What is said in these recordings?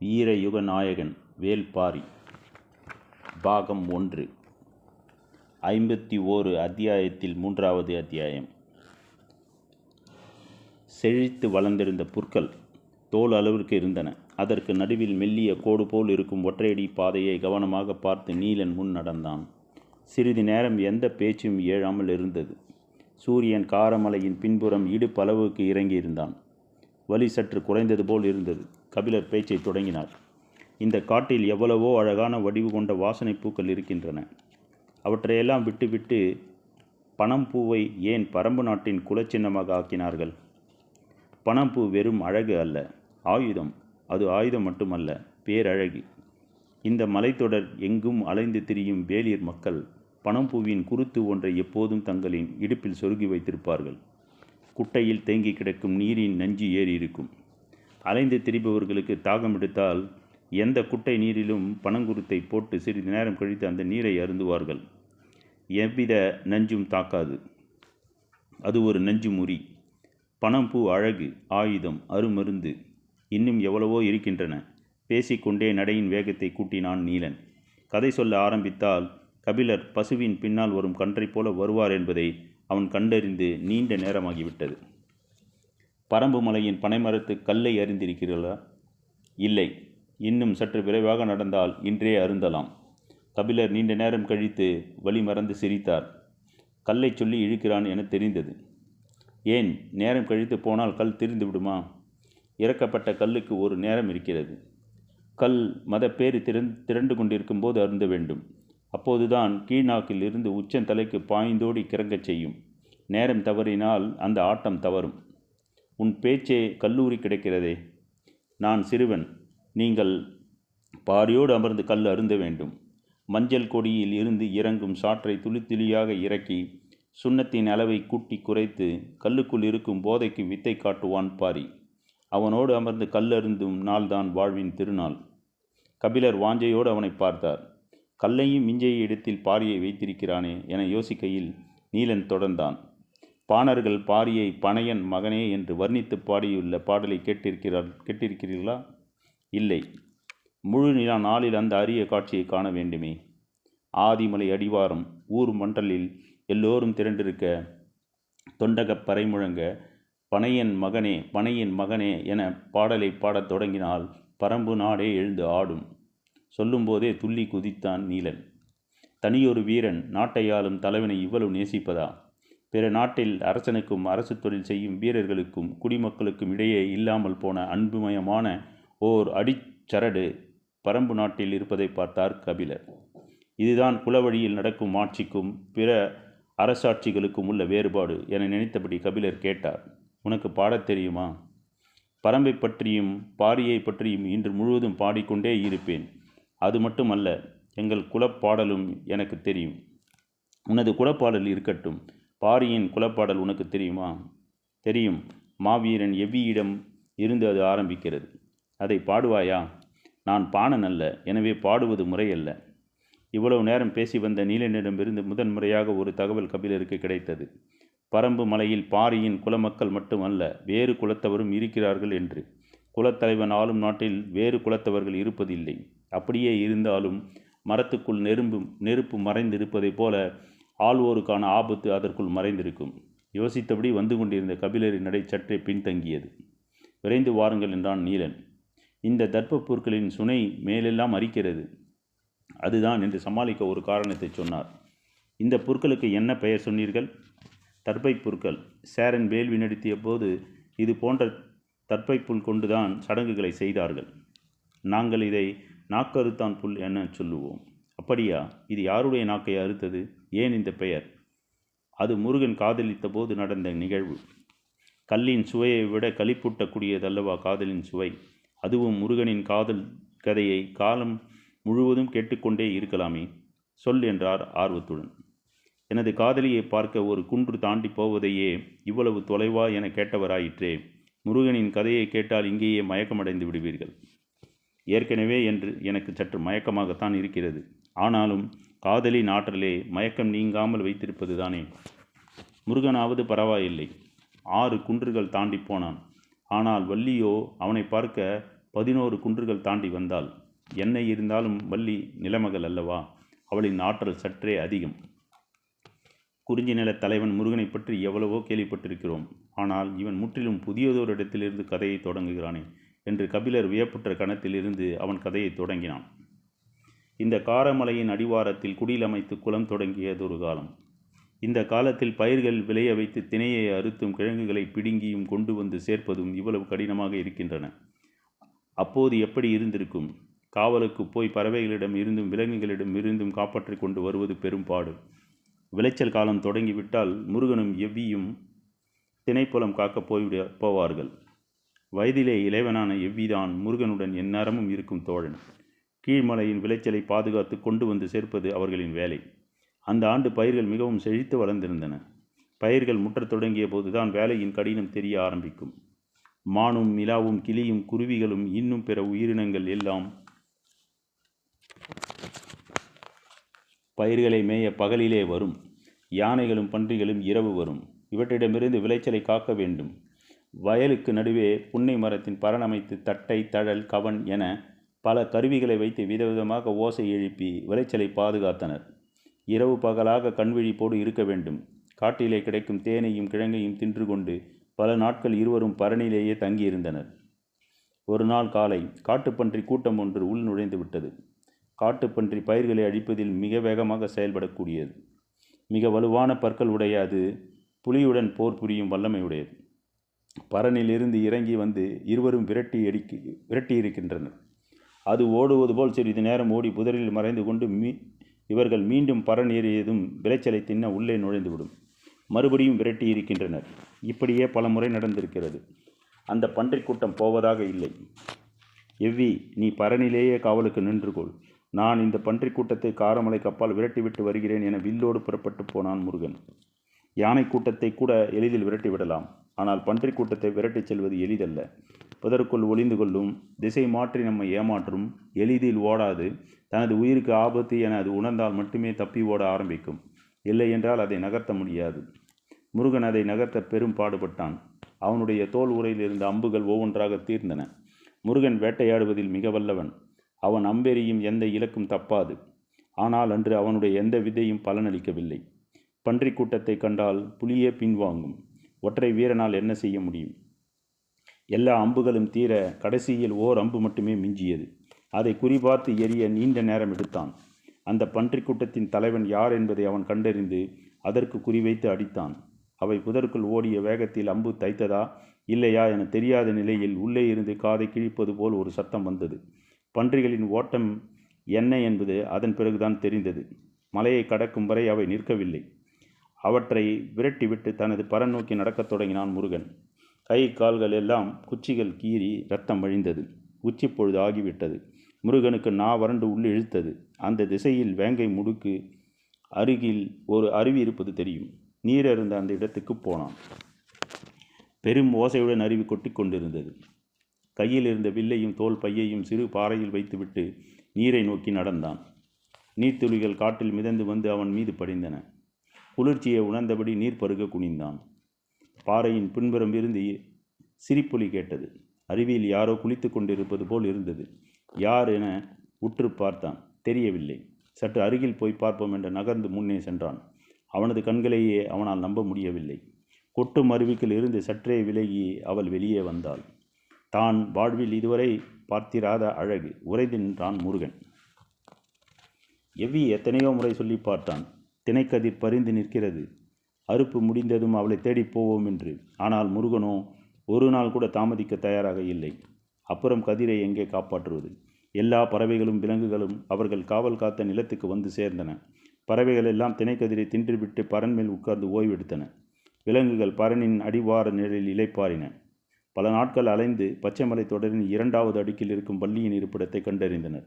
வீரயுக நாயகன் வேல்பாரி. பாகம் ஒன்று. ஐம்பத்தி ஓரு அத்தியாயத்தில் மூன்றாவது அத்தியாயம். செழித்து வளர்ந்திருந்த புற்கள் தோல் அளவிற்கு இருந்தன. அதற்கு நடுவில் மெல்லிய கோடு போல் இருக்கும் ஒற்றையடி பாதையை கவனமாக பார்த்து நீலன் முன் நடந்தான். சிறிது நேரம் எந்த பேச்சும் ஏழாமல் இருந்தது. சூரியன் காரமலையின் பின்புறம் இடுப்பளவுக்கு இறங்கியிருந்தான். வலி சற்று குறைந்தது போல் இருந்தது. கபிலர் பேச்சை தொடங்கினார். இந்த காட்டில் எவ்வளவோ அழகான வடிவு கொண்ட வாசனை பூக்கள் இருக்கின்றன. அவற்றையெல்லாம் விட்டுவிட்டு பனம்பூவை ஏன் பரம்பு நாட்டின் குலச்சின்னமாக ஆக்கினார்கள்? பணம்பூ வெறும் அழகு அல்ல ஆயுதம். அது ஆயுதம் மட்டுமல்ல பேரழகு. இந்த மலைத்தொடர் எங்கும் அலைந்து திரியும் வேலியர் மக்கள் பனம்பூவின் குருத்து ஒன்றை எப்போதும் தங்களின் இடுப்பில் சொருகி வைத்திருப்பார்கள். குட்டையில் தேங்கி கிடக்கும் நீரின் நஞ்சு ஏறி இருக்கும் அலைந்து திரிபவர்களுக்கு தாகம் எடுத்தால் எந்த குட்டை நீரிலும் பனங்குருத்தை போட்டு சிறிது நேரம் கழித்து அந்த நீரை அருந்துவார்கள். எவ்வித நஞ்சும் தாக்காது. அது ஒரு நஞ்சு முறி. பணம் பூ அழகு ஆயுதம் அருமருந்து இன்னும் எவ்வளவோ இருக்கின்றன. பேசிக்கொண்டே நடையின் வேகத்தை கூட்டினான் நீலன். கதை சொல்ல ஆரம்பித்தால் கபிலர் பசுவின் பின்னால் வரும் கன்றைப் போல வருவார் என்பதை அவன் கண்டறிந்து நீண்ட நேரமாகிவிட்டது. பரம்பு மலையின் பனைமரத்து கல்லை அறிந்திருக்கிறீர்களா? இல்லை. இன்னும் சற்று விரைவாக நடந்தால் இன்றே அருந்தலாம். கபிலர் நீண்ட நேரம் கழித்து வழி மறந்து சிரித்தார். கல்லை சொல்லி இழுக்கிறான் என தெரிந்தது. ஏன்? நேரம் கழித்து போனால் கல் திரிந்து விடுமா? இறக்கப்பட்ட கல்லுக்கு ஒரு நேரம் இருக்கிறது. கல் மதப்பேறு திறந் திரண்டு கொண்டிருக்கும் போது அருந்த வேண்டும். அப்போதுதான் கீழ்நாக்கில் இருந்து உச்சந்தலைக்கு பாய்ந்தோடி கிறங்கச் செய்யும். நேரம் தவறினால் அந்த ஆட்டம் தவறும். உன் பேச்சே கல்லூரி கிடைக்கிறதே. நான் சிறுவன். நீங்கள் பாரியோடு அமர்ந்து கல் அருந்த வேண்டும். மஞ்சள் கொடியில் இருந்து இறங்கும் சாற்றை துளி துளியாக இறக்கி சுண்ணத்தின் அளவை கூட்டி குறைத்து கல்லுக்குள் இருக்கும் போதைக்கு வித்தை காட்டுவான் பாரி. அவனோடு அமர்ந்து கல்லருந்தும் நாள்தான் வாழ்வின் திருநாள். கபிலர் வாஞ்சையோடு அவனை பார்த்தார். கல்லையும் மிஞ்சைய இடத்தில் பாரியை வைத்திருக்கிறானே என யோசிக்கையில் நீலன் தொடர்ந்தான். பாணர்கள் பாரியை பனையன் மகனே என்று வர்ணித்து பாடியுள்ள பாடலை கேட்டிருக்கிறார் கேட்டிருக்கிறீர்களா? இல்லை. முழு நிலா நாளில் அந்த அரிய காட்சியை காண வேண்டுமே. ஆதிமலை அடிவாரம் ஊர் மண்டலில் எல்லோரும் திரண்டிருக்க தொண்டகப் பறை முழங்க பனையன் மகனே பனையின் மகனே என பாடலை பாடத் தொடங்கினால் பரம்பு நாடே எழுந்து ஆடும். சொல்லும்போதே துள்ளி குதித்தான் நீலன். தனியொரு வீரன் நாட்டையாலும் தலைவனை இவ்வளவு நேசிப்பதா? பிற நாட்டில் அரசனுக்கும் அரசு தொழில் செய்யும் வீரர்களுக்கும் குடிமக்களுக்கும் இடையே இல்லாமல் போன அன்புமயமான ஓர் அடிச்சரடு பரம்பு நாட்டில் இருப்பதை பார்த்தார் கபிலர். இதுதான் குலவழியில் நடக்கும் ஆட்சிக்கும் பிற அரசாட்சிகளுக்கும் உள்ள வேறுபாடு என நினைத்தபடி கபிலர் கேட்டார். உனக்கு பாடத் தெரியுமா? பரம்பை பற்றியும் பாரியை பற்றியும் இன்று முழுவதும் பாடிக்கொண்டே இருப்பேன். அது மட்டுமல்ல எங்கள் குலப்பாடலும் எனக்கு தெரியும். உனது குலப்பாடல் இருக்கட்டும். பாரியின் குலப்பாடல் உனக்கு தெரியுமா? தெரியும். மாவீரன் எவ்வியிடம் இருந்து அது ஆரம்பிக்கிறது? அதை பாடுவாயா? நான் பாணன் அல்ல எனவே பாடுவது முறையல்ல. இவ்வளவு நேரம் பேசி வந்த நீலனிடமிருந்து முதன் முறையாக ஒரு தகவல் கபிலருக்கு கிடைத்தது. பரம்பு மலையில் பாரியின் குலமக்கள் மட்டுமல்ல வேறு குலத்தவரும் இருக்கிறார்கள் என்று. குலத்தலைவன் ஆளும் நாட்டில் வேறு குலத்தவர்கள் இருப்பதில்லை. அப்படியே இருந்தாலும் மரத்துக்குள் நெரும்பு நெருப்பு மறைந்திருப்பதைப் போல ஆள்வோருக்கான ஆபத்து அதற்குள் மறைந்திருக்கும். யோசித்தபடி வந்து கொண்டிருந்த கபிலரின் நடை சற்றே பின்தங்கியது. விரைந்து வாருங்கள் என்றான் நீலன். இந்த தர்ப்ப பொருட்களின் சுனை மேலெல்லாம் அரிக்கிறது. அதுதான் என்று சமாளிக்க ஒரு காரணத்தை சொன்னார். இந்த பொருட்களுக்கு என்ன பெயர் சொன்னீர்கள்? தற்பை புற்கள் சேரன் வேள்வி நடத்திய போது இது போன்ற தற்பை புல் கொண்டுதான் சடங்குகளை செய்தார்கள். நாங்கள் இதை நாக்கறுத்தான் புல் என சொல்லுவோம். அப்படியா? இது யாருடைய நாக்கை அறுத்தது? ஏன் இந்த பெயர்? அது முருகன் காதலித்த போது நடந்த நிகழ்வு. கல்லின் சுவையை விட களிப்பூட்டக்கூடியதல்லவா காதலின் சுவை. அதுவும் முருகனின் காதல் கதையை காலம் முழுவதும் கேட்டுக்கொண்டே இருக்கலாமே சொல் என்றார் ஆர்வத்துடன். எனது காதலியை பார்க்க ஒரு குன்று தாண்டி போவதையே இவ்வளவு தொலைவா என கேட்டவராயிற்றே முருகனின் கதையை கேட்டால் இங்கேயே மயக்கமடைந்து விடுவீர்கள். ஏற்கனவே என்று எனக்கு சற்று மயக்கமாகத்தான் இருக்கிறது. ஆனாலும் காதலின் ஆற்றலே மயக்கம் நீங்காமல் வைத்திருப்பது தானே முருகனாவது பரவாயில்லை. ஆறு குன்றுகள் தாண்டி போனான். ஆனால் வள்ளியோ அவனை பார்க்க பதினோரு குன்றுகள் தாண்டி வந்தாள். என்ன இருந்தாலும் வள்ளி நிலமகள் அல்லவா? அவளின் ஆற்றல் சற்றே அதிகம். குறிஞ்சி நிலத் தலைவன் முருகனை பற்றி எவ்வளவோ கேள்விப்பட்டிருக்கிறோம். ஆனால் இவன் முற்றிலும் புதியதோர் இடத்திலிருந்து கதையை தொடங்குகிறானே என்று கபிலர் வியப்புற்ற கணத்திலிருந்து அவன் கதையை தொடங்கினான். இந்த காரமலையின் அடிவாரத்தில் குடிலமைத்து குளம் தொடங்கியதொரு காலம் இந்த காலத்தில் பயிர்கள் விளைய வைத்து திணையை அறுத்தும் கிழங்குகளை பிடுங்கியும் கொண்டு வந்து சேர்ப்பதும் இவ்வளவு கடினமாக இருக்கின்றன. அப்போது எப்படி இருந்திருக்கும்? காவலுக்கு போய் பறவைகளிடம் இருந்தும் விலங்குகளிடம் இருந்தும் காப்பாற்றி கொண்டு வருவது பெரும்பாடு விளைச்சல் காலம் தொடங்கிவிட்டால் முருகனும் எவ்வியும் திணைப்புலம் காக்கப் போய்விட போவார்கள். வயதிலே இளைவனான எவ்விதான் முருகனுடன் எந்நேரமும் இருக்கும் தோழன். கீழ்மலையின் விளைச்சலை பாதுகாத்து கொண்டு வந்து சேர்ப்பது அவர்களின் வேலை. அந்த ஆண்டு பயிர்கள் மிகவும் செழித்து வளர்ந்திருந்தன. பயிர்கள் முற்றத் தொடங்கிய போதுதான் வேலையின் கடினம் தெரிய ஆரம்பிக்கும். மானும் நிலாவும் கிளியும் குருவிகளும் இன்னும் பிற உயிரினங்கள் எல்லாம் பயிர்களை மேய பகலிலே வரும். யானைகளும் பன்றிகளும் இரவு வரும். இவற்றிடமிருந்து விளைச்சலை காக்க வேண்டும். வயலுக்கு நடுவே புன்னை மரத்தின் பரணமைத்து தட்டை தழல் கவன் என பல கருவிகளை வைத்து விதவிதமாக ஓசை எழுப்பி விளைச்சலை பாதுகாத்தனர். இரவு பகலாக கண்விழிப்போடு இருக்க வேண்டும். காட்டிலே கிடைக்கும் தேனையும் கிழங்கையும் தின்று கொண்டு பல நாட்கள் இருவரும் பரணிலேயே தங்கியிருந்தனர். ஒரு நாள் காலை காட்டுப்பன்றி கூட்டம் ஒன்று உள் நுழைந்து விட்டது. காட்டுப்பன்றி பயிர்களை அழிப்பதில் மிக வேகமாக செயல்படக்கூடியது. மிக வலுவான பற்கள் உடைய அது புலியுடன் போர் புரியும் வல்லமையுடையது. பரனிலிருந்து இறங்கி வந்து இருவரும் விரட்டி அடிக்க விரட்டியிருக்கின்றனர். அது ஓடுவது போல் சிறிது நேரம் ஓடி புதரில் மறைந்து கொண்டு மீ இவர்கள் மீண்டும் பரன் ஏறியதும் விளைச்சலை தின்ன உள்ளே நுழைந்துவிடும். மறுபடியும் விரட்டி இருக்கின்றனர். இப்படியே பல முறை நடந்திருக்கிறது. அந்த பன்றிக் கூட்டம் போவதாக இல்லை. எவ்வி நீ பரனிலேயே காவலுக்கு நின்று கொள் நான் இந்த பன்றிக் கூட்டத்தை காரமலை கப்பால் விரட்டிவிட்டு வருகிறேன் என வில்லோடு புறப்பட்டு போனான் முருகன். யானை கூட்டத்தை கூட எளிதில் விரட்டி விடலாம் ஆனால் பன்றிக் கூட்டத்தை விரட்டிச் செல்வது எளிதல்ல. புதற்குள் ஒளிந்து கொள்ளும் திசை மாற்றி நம்மை ஏமாற்றும் எளிதில் ஓடாது தனது உயிருக்கு ஆபத்து என அது உணர்ந்தால் மட்டுமே தப்பி ஓட ஆரம்பிக்கும். இல்லை என்றால் அதை நகர்த்த முடியாது. முருகன் அதை நகர்த்த பெரும் பாடுபட்டான். அவனுடைய தோல் உரையில் இருந்த அம்புகள் ஒவ்வொன்றாக தீர்ந்தன. முருகன் வேட்டையாடுவதில் மிக வல்லவன். அவன் அம்பெறியும் எந்த இலக்கும் தப்பாது. ஆனால் அன்று அவனுடைய எந்த விதையும் பலனளிக்கவில்லை. பன்றிக் கூட்டத்தை கண்டால் புலியே பின்வாங்கும். ஒற்றை வீரனால் என்ன செய்ய முடியும்? எல்லா அம்புகளும் தீர கடைசியில் ஓர் அம்பு மட்டுமே மிஞ்சியது. அதை குறிபார்த்து எரிய நீண்ட நேரம் எடுத்தான். அந்த பன்றிக் கூட்டத்தின் தலைவன் யார் என்பதை அவன் கண்டறிந்து அதற்கு குறிவைத்து அடித்தான். அவை புதருக்குள் ஓடிய வேகத்தில் அம்பு தைத்ததா இல்லையா என தெரியாத நிலையில் உள்ளே இருந்து காதை கிழிப்பது போல் ஒரு சத்தம் வந்தது. பன்றிகளின் ஓட்டம் என்ன என்பது அதன் பிறகுதான் தெரிந்தது. மலையை கடக்கும் வரை அவை நிற்கவில்லை. அவற்றை விரட்டிவிட்டு தனது பற நோக்கி நடக்கத் தொடங்கினான் முருகன். கை கால்கள் எல்லாம் குச்சிகள் கீறி ரத்தம் வழிந்தது. உச்சி பொழுது ஆகிவிட்டது. முருகனுக்கு நா வறண்டு உள்ளே இழுத்தது. அந்த திசையில் வேங்கை முடுக்கு அருகில் ஒரு அருவி இருப்பது தெரியும். நீர் அருந்த அந்த இடத்துக்கு போனான். பெரும் ஓசையுடன் அருவி கொட்டி கொண்டிருந்தது. கையில் இருந்த வில்லையும் தோல் பையையும் சிறு பாறையில் வைத்துவிட்டு நீரை நோக்கி நடந்தான். நீர்த்துளிகள் காட்டில் மிதந்து வந்து அவன் மீது படிந்தன. குளிர்ச்சியை உணர்ந்தபடி நீர் பருக குனிந்தான். பாறையின் பின்புறம் இருந்து சிரிப்பொலி கேட்டது. அருவியில் யாரோ குளித்து கொண்டிருப்பது போல் இருந்தது. யார் என உற்று பார்த்தான். தெரியவில்லை. சற்று அருகில் போய் பார்ப்போம் என்று நகர்ந்து முன்னே சென்றான். அவனது கண்களையே அவனால் நம்ப முடியவில்லை. கொட்டும் அருவிக்கில் இருந்து சற்றே விலகி அவள் வெளியே வந்தாள். தான் வாழ்வில் இதுவரை பார்த்திராத அழகு உறைந்து நின்றான் முருகன். எவ்வி எத்தனையோ முறை சொல்லி பார்த்தான். திணைக்கதிர் பரிந்து நிற்கிறது. அறுப்பு முடிந்ததும் அவளை தேடிப் போவோம் என்று. ஆனால் முருகனோ ஒரு நாள் கூட தாமதிக்க தயாராக இல்லை. அப்புறம் கதிரை எங்கே காப்பாற்றுவது? எல்லா பறவைகளும் விலங்குகளும் அவர்கள் காவல் காத்த நிலத்துக்கு வந்து சேர்ந்தன. பறவைகள் எல்லாம் திணைக்கதிரை தின்றுவிட்டு பரன் மேல் உட்கார்ந்து ஓய்வெடுத்தன. விலங்குகள் பரனின் அடிவார நிழலில் இலைப்பாறின பல நாட்கள் அலைந்து பச்சைமலை தொடரின் இரண்டாவது அடுக்கில் இருக்கும் பள்ளியின் இருப்பிடத்தை கண்டறிந்தனர்.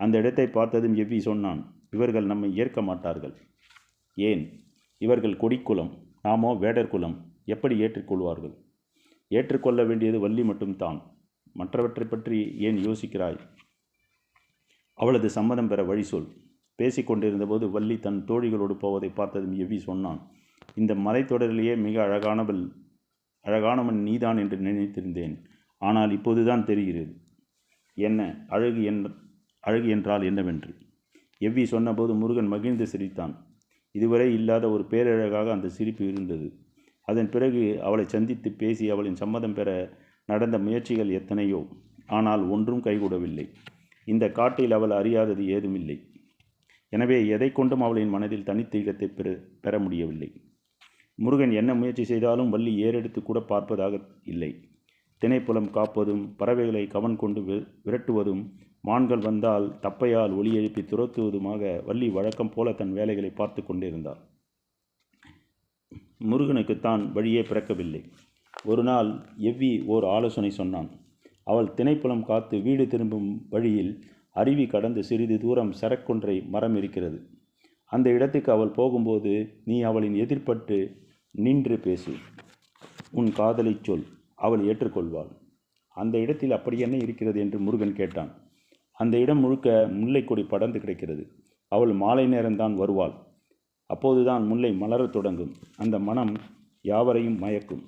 அந்த இடத்தை பார்த்ததும் எவ்வி சொன்னான் இவர்கள் நம்மை ஏற்க மாட்டார்கள். ஏன்? இவர்கள் கொடிக்குலம் நாமோ வேடர் குலம் எப்படி ஏற்றுக்கொள்வார்கள்? ஏற்றுக்கொள்ள வேண்டியது வள்ளி மட்டும்தான். மற்றவற்றை பற்றி ஏன் யோசிக்கிறாய்? அவளது சம்மதம் பெற வழி சொல். பேசிக் கொண்டிருந்தபோது வள்ளி தன் தோழிகளோடு போவதை பார்த்ததும் எவ்வி சொன்னான் இந்த மலைத்தொடரிலேயே மிக அழகானவள் அழகானவன் நீதான் என்று நினைத்திருந்தேன். ஆனால் இப்போதுதான் தெரிகிறது. என்ன அழகு என் அழகு என்றால் என்னவென்று? எவ்வி சொன்னபோது முருகன் மகிழ்ந்து சிரித்தான். இதுவரை இல்லாத ஒரு பேரழகாக அந்த சிரிப்பு இருந்தது. அதன் பிறகு அவளை சந்தித்து பேசி அவளின் சம்மதம் பெற நடந்த முயற்சிகள் எத்தனையோ ஆனால் ஒன்றும் கைகூடவில்லை. இந்த காட்டில் அவள் அறியாதது ஏதுமில்லை. எனவே எதை கொண்டும் அவளின் மனதில் தனித்த இடத்தை பெற பெற முடியவில்லை. முருகன் என்ன முயற்சி செய்தாலும் வள்ளி ஏறெடுத்து கூட பார்ப்பதாக இல்லை. தினைப்புலம் காப்பதும் பறவைகளை கவன் கொண்டு வி- விரட்டுவதும் மான்கள் வந்தால் தப்பையால் ஒளி எழுப்பி துரத்துவதுமாக வள்ளி வழக்கம் போல தன் வேலைகளை பார்த்து கொண்டிருந்தாள் முருகனுக்குத்தான் வழியே பிறக்கவில்லை. ஒரு நாள் எவ்வி ஓர் ஆலோசனை சொன்னான். அவள் திணைப்புலம் காத்து வீடு திரும்பும் வழியில் அருவி கடந்து சிறிது தூரம் சரக்கொன்றை மரம் இருக்கிறது. அந்த இடத்துக்கு அவள் போகும்போது நீ அவளின் எதிர்ப்பட்டு நின்று பேசு. உன் காதலைச் சொல். அவள் ஏற்றுக்கொள்வாள். அந்த இடத்தில் அப்படி என்ன இருக்கிறது என்று முருகன் கேட்டான். அந்த இடம் முழுக்க முல்லைக்கொடி படர்ந்து கிடக்கிறது. அவள் மாலை நேரம்தான் வருவாள். அப்போதுதான் முல்லை மலரத் தொடங்கும். அந்த மனம் யாவரையும் மயக்கும்.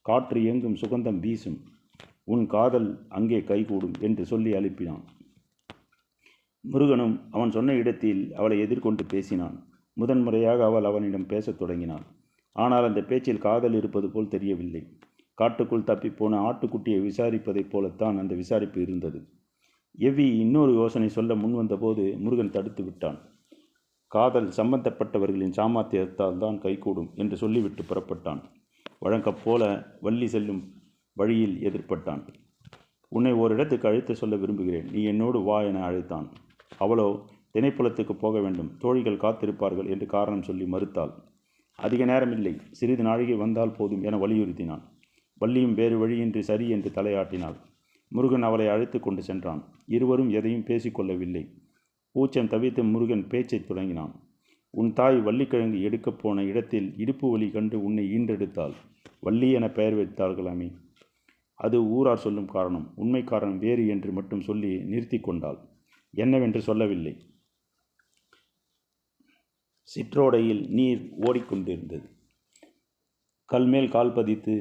காற்று எங்கும் சுகந்தம் வீசும். உன் காதல் அங்கே கைகூடும் என்று சொல்லி அனுப்பினான் முருகனும் அவன் சொன்ன இடத்தில் அவளை எதிர்கொண்டு பேசினான். முதன்முறையாக அவள் அவனிடம் பேசத் தொடங்கினாள். ஆனால் அந்த பேச்சில் காதல் இருப்பது போல் தெரியவில்லை. காட்டுக்குள் தப்பிப்போன ஆட்டுக்குட்டியை விசாரிப்பதைப் போலத்தான் அந்த விசாரிப்பு இருந்தது. எவ்வி இன்னொரு யோசனை சொல்ல முன்வந்தபோது முருகன் தடுத்து விட்டான். காதல் சம்பந்தப்பட்டவர்களின் சாமர்த்தியத்தால் தான் கைகூடும் என்று சொல்லிவிட்டு புறப்பட்டான். வழங்கப் போல வள்ளி செல்லும் வழியில் எதிர்ப்பட்டான் உன்னை ஓரிடத்துக்கு அழைத்து சொல்ல விரும்புகிறேன். நீ என்னோடு வா என அழைத்தான். அவளோ திணைப்புலத்துக்கு போக வேண்டும். தோழிகள் காத்திருப்பார்கள் என்று காரணம் சொல்லி மறுத்தாள். அதிக நேரமில்லை. சிறிது நாழிகை வந்தால் போதும் என வலியுறுத்தினான். வள்ளியும் வேறு வழியின்றி சரி என்று தலையாட்டினாள். முருகன் அவளை அழைத்து கொண்டு சென்றான். இருவரும் எதையும் பேசிக்கொள்ளவில்லை ஊச்சம் தவிர்த்து முருகன் பேச்சைத் தொடங்கினான். உன் தாய் வள்ளிக்கிழங்கு எடுக்கப் போன இடத்தில் இடுப்பு வலி கண்டு உன்னை ஈன்றெடுத்தாள். வள்ளி என பெயர் வைத்தார்களாமே அது ஊரார் சொல்லும் காரணம். உண்மை காரணம் வேறு என்று மட்டும் சொல்லி நிறுத்தி கொண்டாள். என்னவென்று சொல்லவில்லை. சிற்றோடையில் நீர் ஓடிக்கொண்டிருந்தது கல்மேல் கால் பதித்து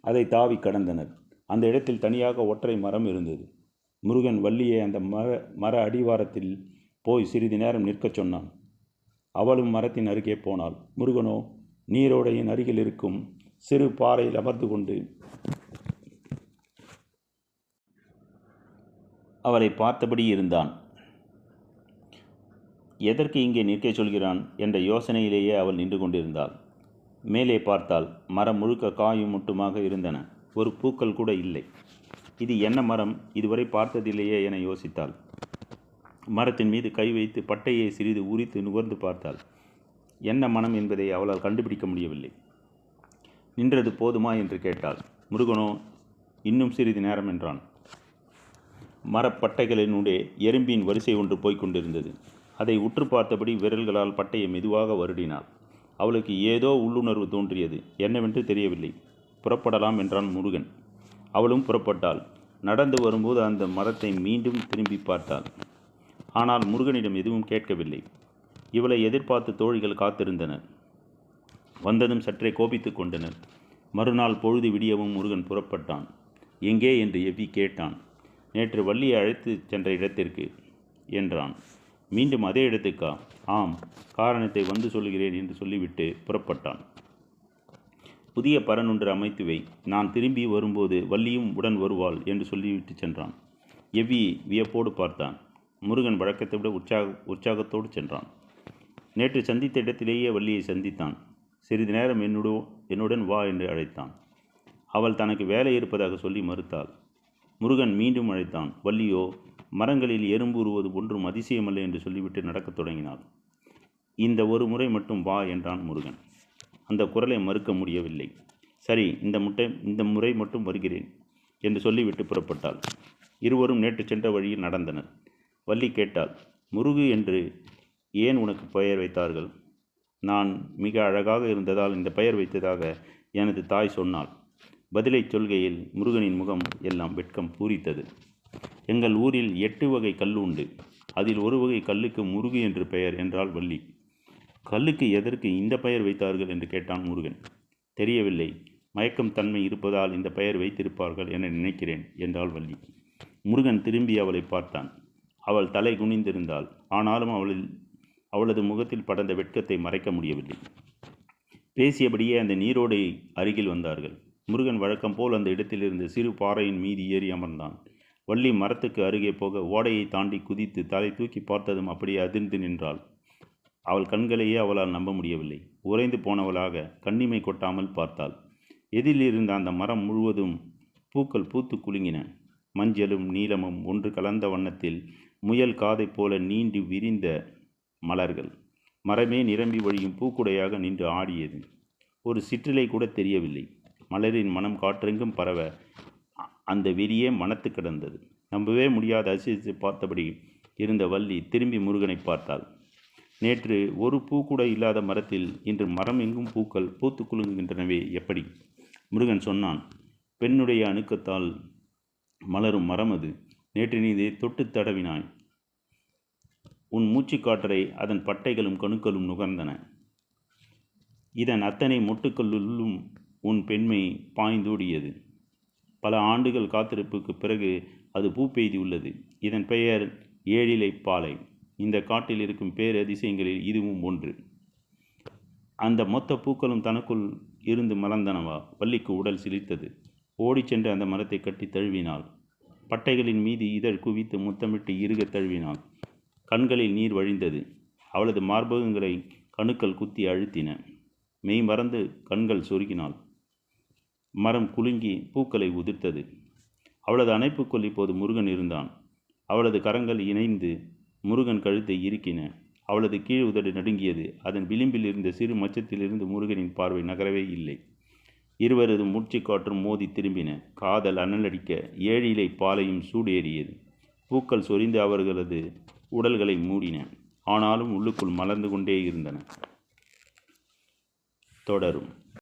அதை தாவி கடந்தனர். அந்த இடத்தில் தனியாக ஒற்றை மரம் இருந்தது. முருகன் வள்ளியை அந்த மர மர அடிவாரத்தில் போய் சிறிது நேரம் நிற்கச் சொன்னான். அவளும் மரத்தின் அருகே போனாள். முருகனோ நீரோடையின் அருகில் இருக்கும் சிறு பாறையில் அமர்ந்து கொண்டு அவளை பார்த்தபடி இருந்தான். எதற்கு இங்கே நிற்கச் சொல்கிறான்? என்ற யோசனையிலேயே அவள் நின்று கொண்டிருந்தாள். மேலே பார்த்தால் மரம் முழுக்க காயும் முட்டுமாக இருந்தன. ஒரு பூக்கள் கூட இல்லை. இது என்ன மரம்? இதுவரை பார்த்ததில்லையே என யோசித்தாள். மரத்தின் மீது கை வைத்து பட்டையை சிறிது உரித்து நுகர்ந்து பார்த்தாள். என்ன மனம் என்பதை அவளால் கண்டுபிடிக்க முடியவில்லை. நின்றது போதுமா என்று கேட்டாள். முருகனோ இன்னும் சிறிது நேரம் என்றான். மரப்பட்டைகளினுடைய எறும்பின் வரிசை ஒன்று போய்க் கொண்டிருந்தது. அதை உற்று பார்த்தபடி விரல்களால் பட்டையை மெதுவாக வருடினாள். அவளுக்கு ஏதோ உள்ளுணர்வு தோன்றியது. என்னவென்று தெரியவில்லை. புறப்படலாம் என்றான் முருகன். அவளும் புறப்பட்டாள். நடந்து வரும்போது அந்த மரத்தை மீண்டும் திரும்பி பார்த்தாள். ஆனால் முருகனிடம் எதுவும் கேட்கவில்லை. இவளை எதிர்பார்த்து தோழிகள் காத்திருந்தனர். வந்ததும் சற்றே கோபித்துக் கொண்டனர். மறுநாள் பொழுது விடியவும் முருகன் புறப்பட்டான். எங்கே? என்று எவ்வி கேட்டான். நேற்று வள்ளியை அழைத்து சென்ற இடத்திற்கு என்றான். மீண்டும் அதே இடத்துக்கா? ஆம் காரணத்தை வந்து சொல்கிறேன் என்று சொல்லிவிட்டு புறப்பட்டான். புதிய பரனொன்று அமைத்து வை. நான் திரும்பி வரும்போது வள்ளியும் உடன் வருவாள் என்று சொல்லிவிட்டு சென்றான். எவ்வி வியப்போடு பார்த்தான். முருகன் வழக்கத்தை விட உற்சாக உற்சாகத்தோடு சென்றான். நேற்று சந்தித்த இடத்திலேயே வள்ளியை சந்தித்தான். சிறிது நேரம் என்னுடோ என்னுடன் வா என்று அழைத்தான். அவள் தனக்கு வேலை இருப்பதாக சொல்லி மறுத்தாள். முருகன் மீண்டும் அழைத்தான். வள்ளியோ மரங்களில் எறும்புறுவது ஒன்றும் அதிசயமல்ல என்று சொல்லிவிட்டு நடக்கத் தொடங்கினாள். இந்த ஒரு முறை மட்டும் வா என்றான் முருகன். அந்த குரலை மறுக்க முடியவில்லை. சரி இந்த முட்டை இந்த முறை மட்டும் வருகிறேன் என்று சொல்லிவிட்டு புறப்பட்டாள். இருவரும் நேற்று சென்ற வழியில் நடந்தனர். வள்ளி கேட்டாள் முருகு என்று ஏன் உனக்கு பெயர் வைத்தார்கள்? நான் மிக அழகாக இருந்ததால் இந்த பெயர் வைத்ததாக எனது தாய் சொன்னாள். பதிலைச் சொல்கையில் முருகனின் முகம் எல்லாம் வெட்கம் பூரித்தது. எங்கள் ஊரில் எட்டு வகை கல் உண்டு. அதில் ஒரு வகை கல்லுக்கு முருகு என்று பெயர் என்றாள் வள்ளி. கல்லுக்கு எதற்கு இந்த பெயர் வைத்தார்கள் என்று கேட்டான் முருகன். தெரியவில்லை. மயக்கம் தன்மை இருப்பதால் இந்த பெயர் வைத்திருப்பார்கள் என நினைக்கிறேன் என்றாள் வள்ளி. முருகன் திரும்பி அவளை பார்த்தான். அவள் தலை குனிந்திருந்தாள். ஆனாலும் அவளில் அவளது முகத்தில் படர்ந்த வெட்கத்தை மறைக்க முடியவில்லை. பேசியபடியே அந்த நீரோடை அருகில் வந்தார்கள். முருகன் வழக்கம் போல் அந்த இடத்திலிருந்து சிறு பாறையின் மீது ஏறி அமர்ந்தான். வள்ளி மரத்துக்கு அருகே போக ஓடையை தாண்டி குதித்து தலை தூக்கி பார்த்ததும் அப்படியே அதிர்ந்து நின்றாள். அவள் கண்களையே அவளால் நம்ப முடியவில்லை. உறைந்து போனவளாக கண்ணிமை கொட்டாமல் பார்த்தாள். எதில் இருந்த அந்த மரம் முழுவதும் பூக்கள் பூத்து குலுங்கின. மஞ்சளும் நீலமும் ஒன்று கலந்த வண்ணத்தில் முயல் காதை போல நீண்டு விரிந்த மலர்கள். மரமே நிரம்பி வழியும் பூக்குடையாக நின்று ஆடியது. ஒரு சிற்றிலை கூட தெரியவில்லை. மலரின் மனம் காற்றெங்கும் பரவ அ- அந்த வெறியே மனத்து கிடந்தது. நம்பவே முடியாத அதிசயத்தை பார்த்தபடி இருந்த வள்ளி திரும்பி முருகனை பார்த்தாள். நேற்று ஒரு பூ கூட இல்லாத மரத்தில் இன்று மரம் எங்கும் பூக்கள் பூத்து குலுங்குகின்றனவே எப்படி? முருகன் சொன்னான் பெண்ணுடைய அணுக்கத்தால் மலரும் மரம் அது. நேற்று நீ இதை தொட்டு தடவினாய். உன் மூச்சுக்காற்றை அதன் பட்டைகளும் கணுக்களும் நுகர்ந்தன. இதன் அத்தனை மொட்டுக்களுள்ளும் உன் பெண்மை பாய்ந்தோடியது. பல ஆண்டுகள் காத்திருப்புக்கு பிறகு அது பூ பெய்தியுள்ளது இதன் பெயர் ஏழிலை பாலை. இந்த காட்டில் இருக்கும் பேரதிசயங்களில் இதுவும் ஒன்று. அந்த மொத்த பூக்களும் தனக்குள் இருந்து மலர்ந்தனவா? வள்ளிக்கு உடல் சிலித்தது ஓடிச் சென்று அந்த மரத்தை கட்டி தழுவினாள். பட்டைகளின் மீது இதழ் குவித்து முத்தமிட்டு இறுக தழுவினாள். கண்களில் நீர் வழிந்தது. அவளது மார்பகங்களை கணுக்கள் குத்தி அழுத்தின. மெய் மறந்து கண்கள் சொருகினாள். மரம் குலுங்கி பூக்களை உதிர்த்தது. அவளது அணைப்புக்குள் இப்போது முருகன் இருந்தான். அவளது கரங்கள் இணைந்து முருகன் கழுத்தை இறுக்கின. அவளது கீழ் உதடு நடுங்கியது. அதன் விளிம்பில் இருந்த சிறு மச்சத்திலிருந்து முருகனின் பார்வை நகரவே இல்லை. இருவரது மூச்சு காற்றும் மோதி திரும்பின. காதல் அனலடிக்க ஏழிலை பாலையும் சூடேறியது. பூக்கள் சொரிந்து அவர்களது உடல்களை மூடின. ஆனாலும் உள்ளுக்குள் மலர்ந்து கொண்டே இருந்தன. தொடரும்.